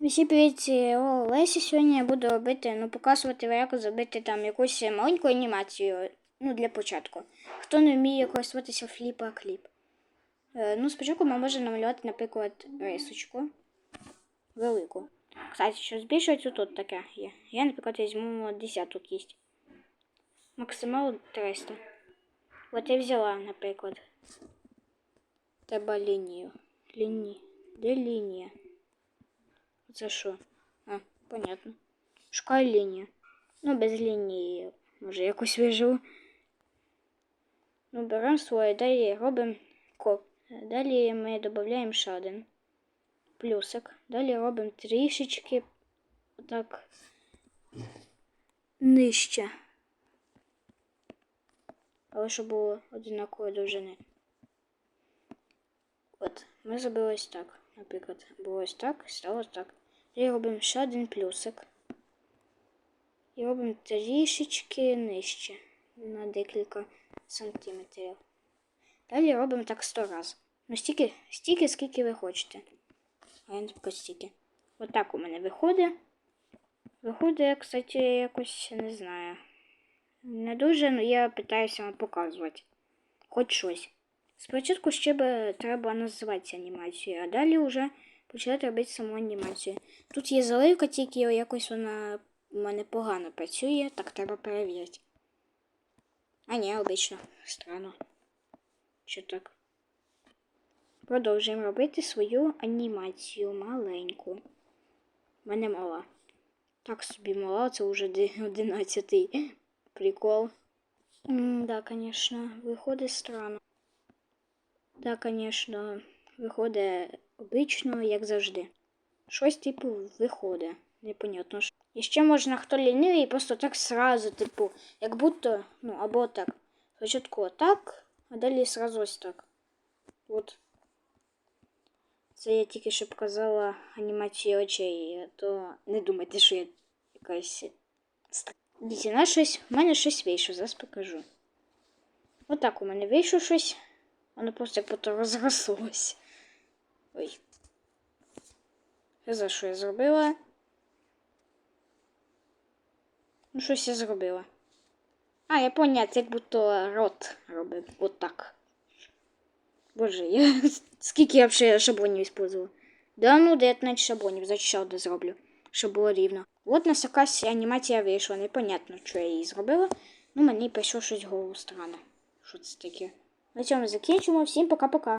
Усі привіт, о, Лесі сьогодні я буду робити, ну, показувати, як зробити там якусь маленьку анімацію, ну, для початку. Хто не вміє користуватися фліпа кліп. Е, ну, спочатку ми можемо намалювати, наприклад, рисочку. Велику. Кстати, що збільшується тут таке є. Я, наприклад, візьму 10 кість. Максимал 300. От я взяла, наприклад. Треба лінію. Лінії. Де лінія? Це що? А, понятно. Шукаю лінію. Ну, без лінії, може, якось виживу. Ну, беремо своє, далі робимо коп. Далі ми додаємо один плюсик. Далі робимо трішечки так нижче. Але щоб було одинакової довжини. От, ми зробили ось так. Наприклад, було ось так, стало так. І робимо ще один плюсик. І робимо трішечки нижче на декілька сантиметрів. Далі робимо так 100 разів. Ну, стільки, стільки, скільки ви хочете. А я не стільки. Отак у мене виходить. Виходить, я, кстати, якось не знаю. Не дуже, але я питаюся вам показувати. Хоч щось. Спочатку ще би треба називати анімацію, а далі вже почати робити саму анімацію. Тут є заливка, тільки якось вона у мене погано працює, так треба перевірити. А ні, обично. Странно. Що так? Продовжуємо робити свою анімацію маленьку. У мене мала. Так собі мала, це вже одинадцятий прикол. М, да, конечно, виходить странно. Да, конечно, виходить обично, як завжди. Щось, типу, виходить. Непонятно. що. І ще можна, хто лінивий, просто так сразу, типу, як будто, ну, або так. Спочатку отак, а далі сразу ось так. От. Це я тільки що показала анімацію очей, то не думайте, що я якась. на щось, в мене щось вийшло, зараз покажу. Отак у мене вийшло щось. Воно просто як будто розрослось. Ой. За що я зробила? Ну, щось я зробила. А, я поняла, це як будто рот робив. Отак. Боже, я скільки я взагалі шаблонів использувала? Да ну 19 шаблонів, значить ще одне зроблю, щоб було рівно. От нас якась анімація вийшла, непонятно, що я її зробила. Ну, мені прийшло щось голову странно. Що це таке? На цьому закінчимо. Всім пока-пока.